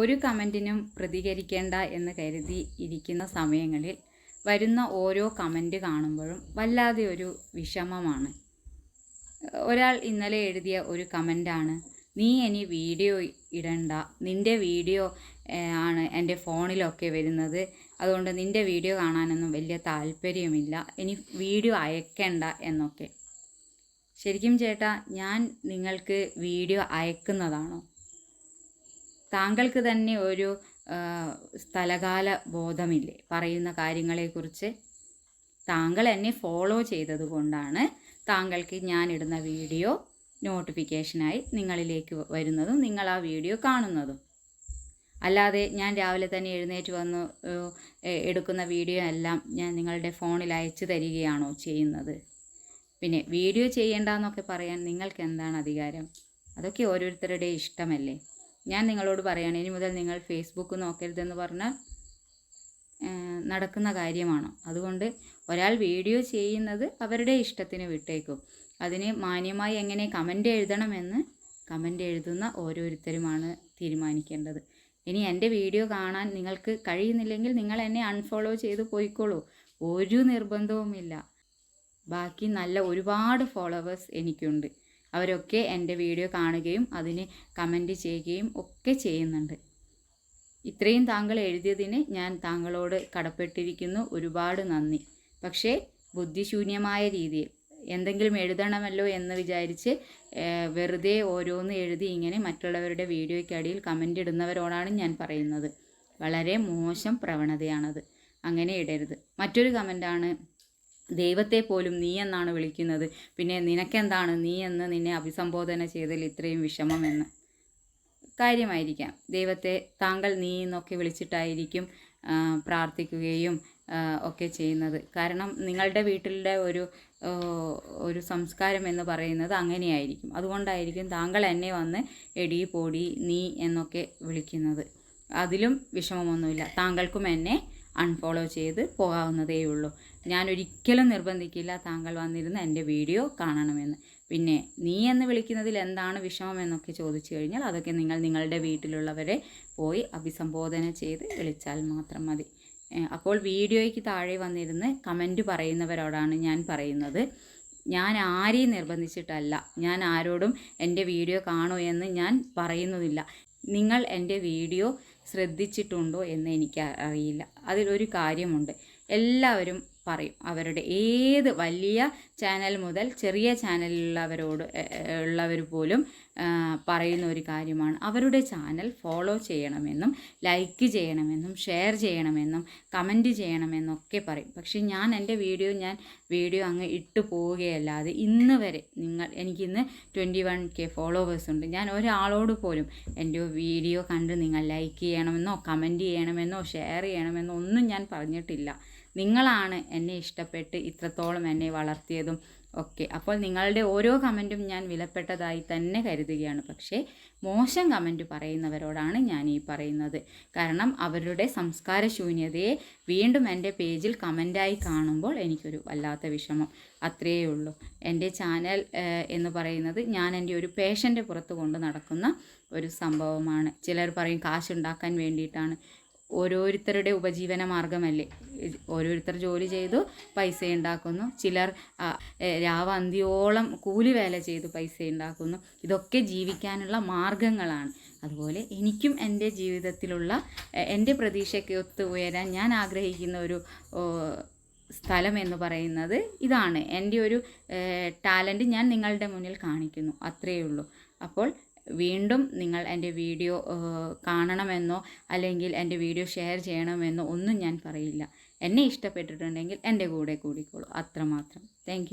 ഒരു കമന്റിനും പ്രതികരിക്കേണ്ട എന്ന് കരുതി ഇരിക്കുന്ന സമയങ്ങളിൽ വരുന്ന ഓരോ കമന്റ് കാണുമ്പോഴും വല്ലാതെ ഒരു വിഷമമാണ്. ഒരാൾ ഇന്നലെ എഴുതിയ ഒരു കമന്റാണ് നീ ഇനി വീഡിയോ ഇടണ്ട. നിന്റെ വീഡിയോ ആണ് എന്റെ ഫോണിലൊക്കെ വരുന്നത്. അതുകൊണ്ട് നിന്റെ വീഡിയോ കാണാനൊന്നും വലിയ താല്പര്യമില്ല. ഇനി വീഡിയോ അയക്കണ്ട എന്നൊക്കെ. ശരിക്കും ചേട്ടാ ഞാൻ നിങ്ങൾക്ക് വീഡിയോ അയക്കുന്നതാണോ? താങ്കൾക്ക് തന്നെ ഒരു സ്ഥലകാല ബോധമില്ലേ? പറയുന്ന കാര്യങ്ങളെക്കുറിച്ച് താങ്കൾ എന്നെ ഫോളോ ചെയ്തതുകൊണ്ടാണ് താങ്കൾക്ക് ഞാനിടുന്ന വീഡിയോ നോട്ടിഫിക്കേഷനായി നിങ്ങളിലേക്ക് വരുന്നതും നിങ്ങൾ ആ വീഡിയോ കാണുന്നതും. അല്ലാതെ ഞാൻ രാവിലെ തന്നെ എഴുന്നേറ്റ് വന്ന് എടുക്കുന്ന വീഡിയോ എല്ലാം ഞാൻ നിങ്ങളുടെ ഫോണിൽ അയച്ചു തരികയാണോ ചെയ്യുന്നത്? പിന്നെ വീഡിയോ ചെയ്യേണ്ടെന്നൊക്കെ പറയാൻ നിങ്ങൾക്ക് എന്താണ് അധികാരം? അതൊക്കെ ഓരോരുത്തരുടെ ഇഷ്ടമല്ലേ? ഞാൻ നിങ്ങളോട് പറയുകയാണ് ഇനി മുതൽ നിങ്ങൾ ഫേസ്ബുക്ക് നോക്കരുതെന്ന് പറഞ്ഞാൽ നടക്കുന്ന കാര്യമാണ്. അതുകൊണ്ട് ഒരാൾ വീഡിയോ ചെയ്യുന്നത് അവരുടെ ഇഷ്ടത്തിന് വിട്ടേക്കും. അതിന് മാന്യമായി എങ്ങനെ കമന്റ് എഴുതണമെന്ന് കമന്റ് എഴുതുന്ന ഓരോരുത്തരുമാണ് തീരുമാനിക്കേണ്ടത്. ഇനി എന്റെ വീഡിയോ കാണാൻ നിങ്ങൾക്ക് കഴിയുന്നില്ലെങ്കിൽ നിങ്ങൾ എന്നെ അൺഫോളോ ചെയ്ത് പോയിക്കോളൂ. ഒരു നിർബന്ധവുമില്ല. ബാക്കി നല്ല ഒരുപാട് ഫോളോവേഴ്സ് എനിക്കുണ്ട്. അവരൊക്കെ എന്റെ വീഡിയോ കാണുകയും അതിന് കമന്റ് ചെയ്യുകയും ഒക്കെ ചെയ്യുന്നുണ്ട്. ഇത്രയും താങ്കൾ എഴുതിയതിന് ഞാൻ താങ്കളോട് കടപ്പെട്ടിരിക്കുന്നു. ഒരുപാട് നന്ദി. പക്ഷേ ബുദ്ധിശൂന്യമായ രീതിയിൽ എന്തെങ്കിലും എഴുതണമല്ലോ എന്ന് വിചാരിച്ച് വെറുതെ ഓരോന്ന് എഴുതി ഇങ്ങനെ മറ്റുള്ളവരുടെ വീഡിയോയ്ക്കടിയിൽ കമന്റ് ഇടുന്നവരോടാണ് ഞാൻ പറയുന്നത്. വളരെ മോശം പ്രവണതയാണത്. അങ്ങനെ ഇടരുത്. മറ്റൊരു കമന്റാണ് ദൈവത്തെ പോലും നീ എന്നാണ് വിളിക്കുന്നത്? പിന്നെ നിനക്കെന്താണ് നീ എന്ന് നിന്നെ അഭിസംബോധന ചെയ്തതിൽ ഇത്രയും വിഷമം വിഷമമെന്ന്. കാര്യമായിരിക്കാം. ദൈവത്തെ താങ്കൾ നീ എന്നൊക്കെ വിളിച്ചിട്ടായിരിക്കും പ്രാർത്ഥിക്കുകയും ഒക്കെ ചെയ്യുന്നത്. കാരണം നിങ്ങളുടെ വീട്ടിലെ ഒരു ഒരു സംസ്കാരം എന്ന് പറയുന്നത് അങ്ങനെയായിരിക്കും. അതുകൊണ്ടായിരിക്കും താങ്കൾ എന്നെ വന്ന് എടി പൊടി നീ എന്നൊക്കെ വിളിക്കുന്നത്. അതിലും വിഷമമൊന്നുമില്ല. താങ്കൾക്കും എന്നെ അൺഫോളോ ചെയ്ത് പോകാവുന്നതേ ഉള്ളൂ. ഞാനൊരിക്കലും നിർബന്ധിക്കില്ല താങ്കൾ വന്നിരുന്ന് എന്റെ വീഡിയോ കാണണമെന്ന്. പിന്നെ നീ എന്ന് വിളിക്കുന്നതിൽ എന്താണ് വിഷമം എന്നൊക്കെ ചോദിച്ചു കഴിഞ്ഞാൽ അതൊക്കെ നിങ്ങൾ നിങ്ങളുടെ വീട്ടിലുള്ളവരെ പോയി അഭിസംബോധന ചെയ്ത് വിളിച്ചാൽ മാത്രം മതി. അപ്പോൾ വീഡിയോയ്ക്ക് താഴെ വന്നിരുന്ന് കമന്റ് പറയുന്നവരോടാണ് ഞാൻ പറയുന്നത്. ഞാൻ ആരെയും നിർബന്ധിച്ചിട്ടല്ല. ഞാൻ ആരോടും എന്റെ വീഡിയോ കാണൂ എന്ന് ഞാൻ പറയുന്നതില്ല. നിങ്ങൾ എന്റെ വീഡിയോ ശ്രദ്ധിച്ചിട്ടുണ്ടോ എന്ന് എനിക്ക് അറിയില്ല. അതിലൊരു കാര്യമുണ്ട്. എല്ലാവരും പറയും. അവരുടെ ഏത് വലിയ ചാനൽ മുതൽ ചെറിയ ചാനലിലുള്ളവരോട് ഉള്ളവർ പോലും പറയുന്ന ഒരു കാര്യമാണ്. അവരുടെ ചാനൽ ഫോളോ ചെയ്യണമെന്നും ലൈക്ക് ചെയ്യണമെന്നും ഷെയർ ചെയ്യണമെന്നും കമന്റ് ചെയ്യണമെന്നൊക്കെ പറയും. പക്ഷേ ഞാൻ എന്റെ വീഡിയോ ഞാൻ വീഡിയോ അങ്ങ് ഇട്ട് പോവുകയല്ലാതെ ഇന്ന് വരെ നിങ്ങൾ എനിക്കിന്ന് ട്വന്റി വൺ കെ ഫോളോവേഴ്സ് ഉണ്ട്. ഞാൻ ഒരാളോട് പോലും എന്റെ വീഡിയോ കണ്ട് നിങ്ങൾ ലൈക്ക് ചെയ്യണമെന്നോ കമന്റ് ചെയ്യണമെന്നോ ഷെയർ ചെയ്യണമെന്നോ ഒന്നും ഞാൻ പറഞ്ഞിട്ടില്ല. നിങ്ങളാണ് എന്നെ ഇഷ്ടപ്പെട്ട് ഇത്രത്തോളം എന്നെ വളർത്തിയതും ഒക്കെ. അപ്പോൾ നിങ്ങളുടെ ഓരോ കമന്റും ഞാൻ വിലപ്പെട്ടതായി തന്നെ കരുതുകയാണ്. പക്ഷേ മോശം കമന്റ് പറയുന്നവരോടാണ് ഞാൻ ഈ പറയുന്നത്. കാരണം അവരുടെ സംസ്കാര ശൂന്യതയെ വീണ്ടും എന്റെ പേജിൽ കമന്റായി കാണുമ്പോൾ എനിക്കൊരു വല്ലാത്ത വിഷമം. അത്രയേ ഉള്ളൂ. എന്റെ ചാനൽ എന്ന് പറയുന്നത് ഞാൻ എന്റെ ഒരു പേഷന്റെ പുറത്ത് കൊണ്ട് നടക്കുന്ന ഒരു സംഭവമാണ്. ചിലർ പറയും കാശുണ്ടാക്കാൻ വേണ്ടിയിട്ടാണ്. ഓരോരുത്തരുടെ ഉപജീവന മാർഗമല്ലേ? ഓരോരുത്തർ ജോലി ചെയ്തു പൈസ ഉണ്ടാക്കുന്നു. ചിലർ രാവന്തിയോളം കൂലി വേല ചെയ്തു പൈസ ഉണ്ടാക്കുന്നു. ഇതൊക്കെ ജീവിക്കാനുള്ള മാർഗങ്ങളാണ്. അതുപോലെ എനിക്കും എന്റെ ജീവിതത്തിലുള്ള എന്റെ പ്രതീക്ഷയ്ക്ക് ഒത്തു ഉയരാൻ ഞാൻ ആഗ്രഹിക്കുന്ന ഒരു സ്ഥലം എന്ന് പറയുന്നത് ഇതാണ്. എന്റെ ഒരു ടാലന്റ് ഞാൻ നിങ്ങളുടെ മുന്നിൽ കാണിക്കുന്നു. അത്രയേ ഉള്ളൂ. അപ്പോൾ വീണ്ടും നിങ്ങൾ എന്റെ വീഡിയോ കാണണമെന്നോ അല്ലെങ്കിൽ എന്റെ വീഡിയോ ഷെയർ ചെയ്യണമെന്നോ ഒന്നും ഞാൻ പറയില്ല. എന്നെ ഇഷ്ടപ്പെട്ടിട്ടുണ്ടെങ്കിൽ എന്റെ കൂടെ കൂടിക്കോളൂ. അത്രമാത്രം. താങ്ക്